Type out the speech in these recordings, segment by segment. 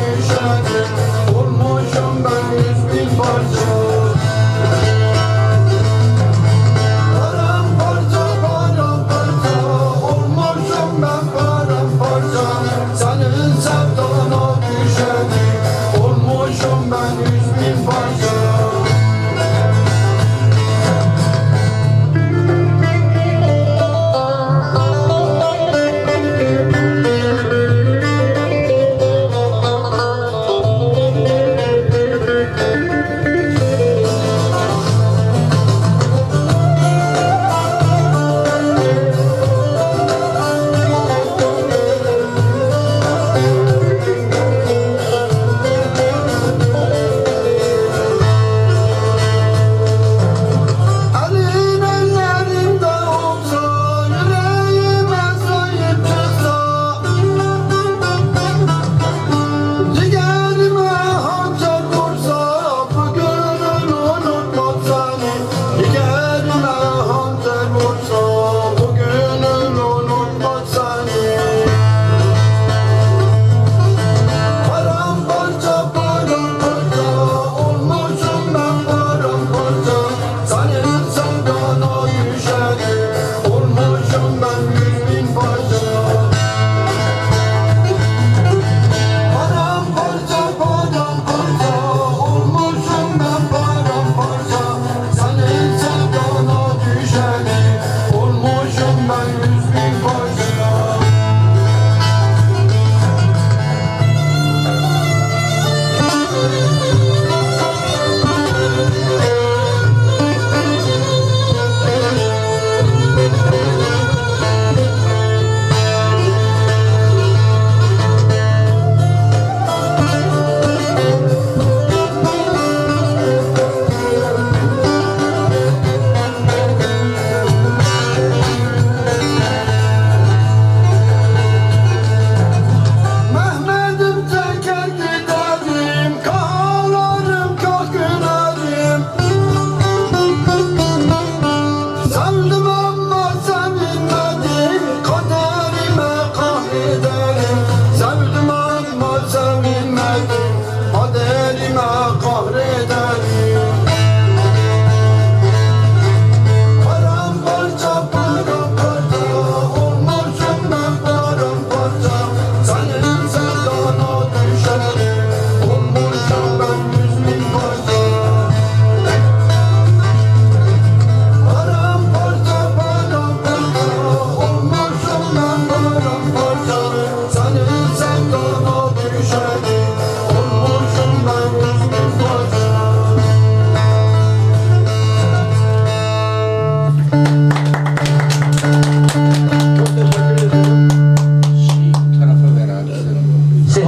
şarkı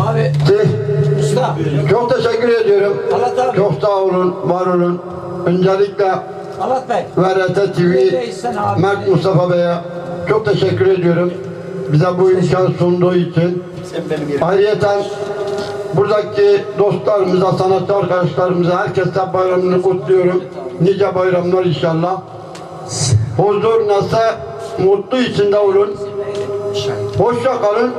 Abi. Usta. Çok teşekkür ediyorum. Anlat abi. Çok sağ olun, var olun. Öncelikle Anlat Bey. VRT TV Mert Mustafa Bey'e çok teşekkür ediyorum. Bize bu imkan sunduğu için. Ayrıca buradaki dostlarımıza, sanatçı arkadaşlarımıza herkese bayramını kutluyorum. Nice bayramlar inşallah. Huzur, nasa, mutlu içinde olun. Hoşça kalın.